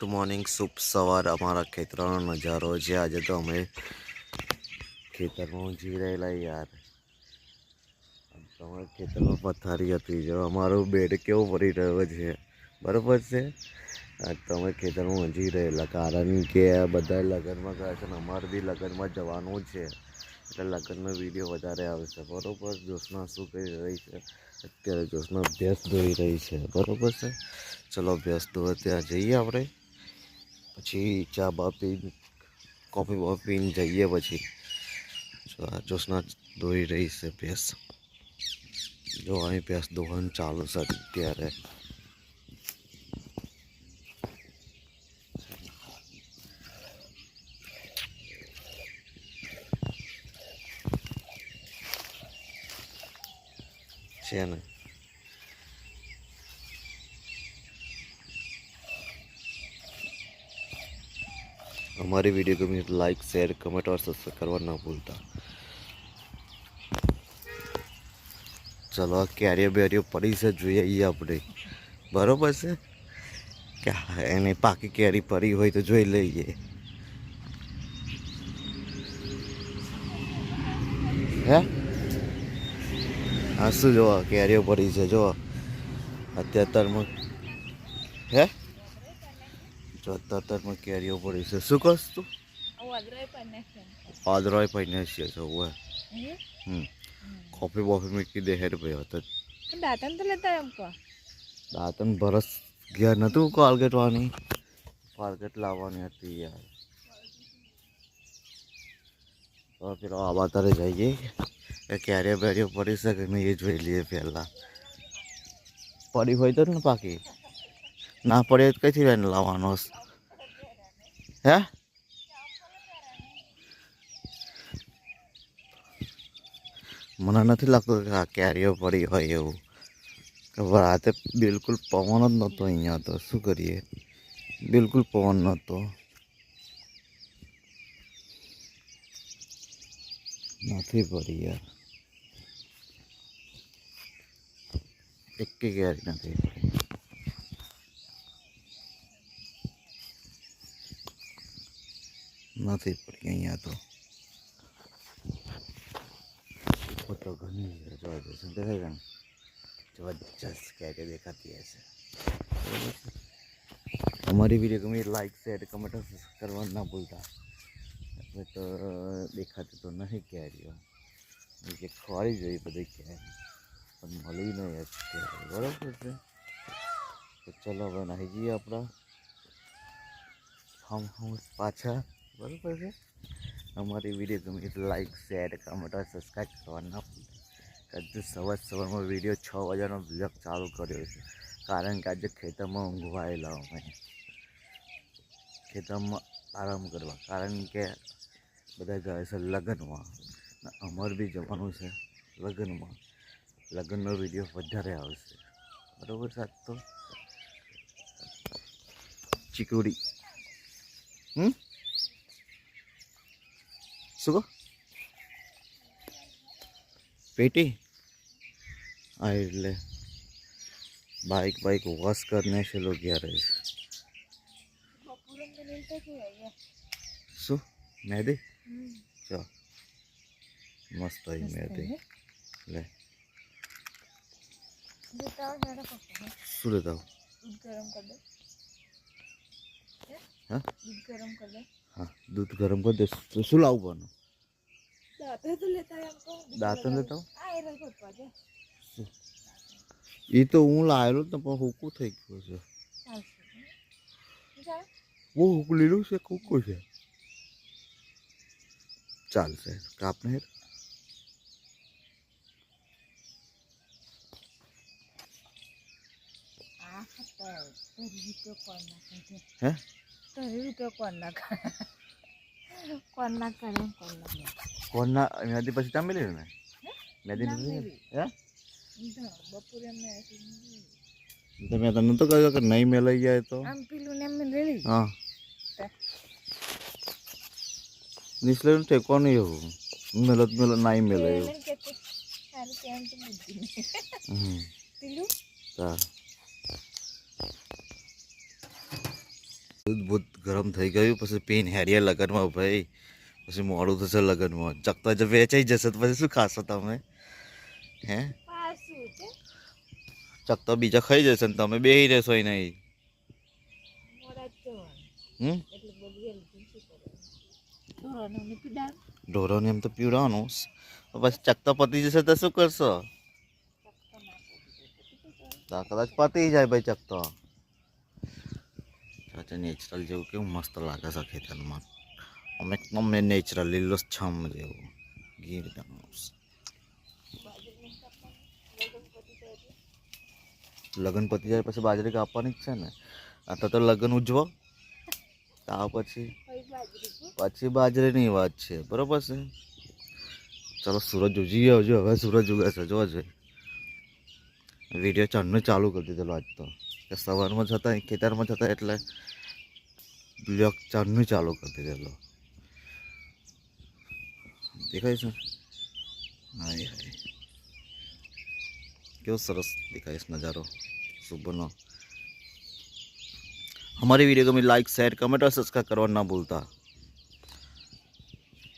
Good morning શુભ સવાર, અમારા ખેતરનો નજારો છે. આજે તો અમે ખેતરમાં જી રહેલા યાર. તમારા ખેતરમાં પથારી હતી. જો અમારું બેડ કેવો પડી રહ્યો છે. બરાબર છે? તમે ખેતરમાં ઊંઝી રહેલા. કારણ કે આ બધા લગ્નમાં ગયા છે ને અમારે બી લગ્નમાં જવાનું છે. એટલે લગ્નનો વીડિયો વધારે આવશે. બરાબર? જોશના શું કરી રહી છે? અત્યારે જોશના અભ્યાસ ધોઈ રહી છે. બરાબર છે? ચલો અભ્યાસ ધોવા ત્યાં જઈએ આપણે. પછી ચા બા પીને કોફી બા પીને જઈએ પછી. જો આ જ્યોત્સના ધોઈ રહી છે ભેંસ. જો અહીં ભેંસ ધોવાનું ચાલુ છે અત્યારે. છે ને? हमारी वीडियो को भी लाइक शेयर कमेंट और सब्सक्राइब करना ना भूलता ચલો આ કેરીઓ બેરીઓ પડી છે જોઈએ એ આપણે બરોબર છે કે હા, એને પાકી કેરી પડી હોય તો જોઈ લઈએ હે હા શું જો કેરીઓ પડી છે જો અત્યારમાં હે જો અત્યારમાં કેરીઓ પડી છે. શું કહો તું આદરાય પૈને છે જો ઓય હમ. કોફી બોફી મૂકી દે હેડ ભાઈ હતો દાંતન તો લેતા એમ કહો. દાંતન બરસ ઘેર નતું કોલગેટ વાની કોલગેટ લાવવાની હતી યાર. તો પેલો આવા તારે જઈએ. એ કેરીઓ બેરીઓ પડી શકે મેં એ જોઈ લઈએ પહેલાં. પડી હોય તો ને પાકી. ના પડે તો કઈથી લઈને લાવવાનો હે? મને નથી લાગતું કે આ કેરીઓ પડી હોય એવું. કે રાતે બિલકુલ પવન જ નહોતો અહીંયા તો. શું કરીએ? બિલકુલ પવન નહોતો. નથી પડી યાર. એક કેરી નથી પડી. નથી પડી અહીંયા તો ફોટો ઘણી છે જોવા જશે દેખાય કે જબરજસ્ત કેરી દેખાતી હશે. બરાબર છે? અમારી વીડિયો ગમે લાઈક શેર કમેન્ટ કરવાનું ના ભૂલતા. હવે તો દેખાતી તો નહીં કેરીઓ કે ખોરી જોઈ બધી કેરી પણ મળી નહીં અત્યારે બરાબર છે? તો ચલો હવે નાહી જઈએ આપણા. ફાર્મ હાઉસ પાછા. બરાબર છે? અમારી વીડિયો ગમે એટલે લાઈક શેર કમેન્ટ સબસ્ક્રાઈબ કરવાના આજે સવાર સવારમાં વીડિયો છ વાગ્યાનો બ્લોગ ચાલુ કર્યો છે. કારણ કે આજે ખેતરમાં ઊંઘવાયેલા અમે. ખેતરમાં આરામ કરવા. કારણ કે બધા ગયા છે લગ્નમાં. અમર અમારે બી જવાનું છે લગ્નમાં. લગ્નનો વીડિયો વધારે આવશે. બરાબર સાત તો ચીકુડી. હમ? શું કહો પેટી હા એટલે બાઇક બાઇક વોશ કરને છે લોકો ગેરેજ બપોરે તો લેતા કે અહીંયા શું મહેંદી ચો મસ્ત હોય મહેંદી લે દેતા હોય હેડો પપ્પા શું લેતા આવું? દૂધ ગરમ કર દે હા દૂધ ગરમ કર દે હા દૂધ ગરમ કરી દે. તો શું લાવવાનું? દાંતણ લેતા એ તો. હું લાવેલો ને પણ હુકું થઈ ગયું છે. બહુ હુકું લીલું છે હુકું છે? ચાલશે. કાપને છે? હે? તરી રૂપિયો કોણ નાખે કોણ ના કરે કોણ ના કરે કોણના મહેંદી પછી તમે મેલી ને મહેંદી ના નથી મેલી. હે બપોરે અમે તમે તને તો કહ્યું કે નહીં મેલાઈ જાય તો આમ પેલું ને અમે લઈ લીધું હા નિસલે ટેકો નહીં એવું મેલત મેલ નહીં મેલે એવું કે સારું કેમ તો બુદ્ધિ નહીં હમ પેલું તા દૂધ બૂધ ગરમ થઈ ગયું પછી પીન હેરિયા લગનમાં ભાઈ પછી મોડું થશે લગનમાં. ચકતા જ વેચાઈ જશે તો પછી શું ખાશો તમે? હે? ચકતા બીજા ખાઈ જશે ને તમે બે રહેશો નહીં. ઢોરોને એમ તો પીવડાવવાનું. પછી ચકતા પતી જશે તો શું કરશો? કદાચ પતી જાય ભાઈ ચકતો સાચે નેચરલ જેવું કેવું મસ્ત લાગે છે ખેતરમાં. અમે એકદમ નેચરલ લીલોછમ જેવું. ગીર લગ્ન પતી જાય પછી બાજરી કાપવાની જ છે ને? આ તો લગ્ન ઉજવો. તા પછી? પછી બાજરીની વાત છે. બરોબર છે? ચાલો સૂરજ ઉજી ગયો જો હવે સૂરજ ઉગે છે. જોવા છે વીડિયો ચાલુ કરી દીધેલો આજ તો. કે સવારમાં જતા ખેતરમાં જતા એટલે બ્લોગ ચાંદનું ચાલુ કરી દીધેલો દેખાય છે હાય હાય કેવો સરસ દેખાય છે નજારો સુબહનો हमारी वीडियो को लाइक शेयर कमेंट और सब्सक्राइब करना ना भूलता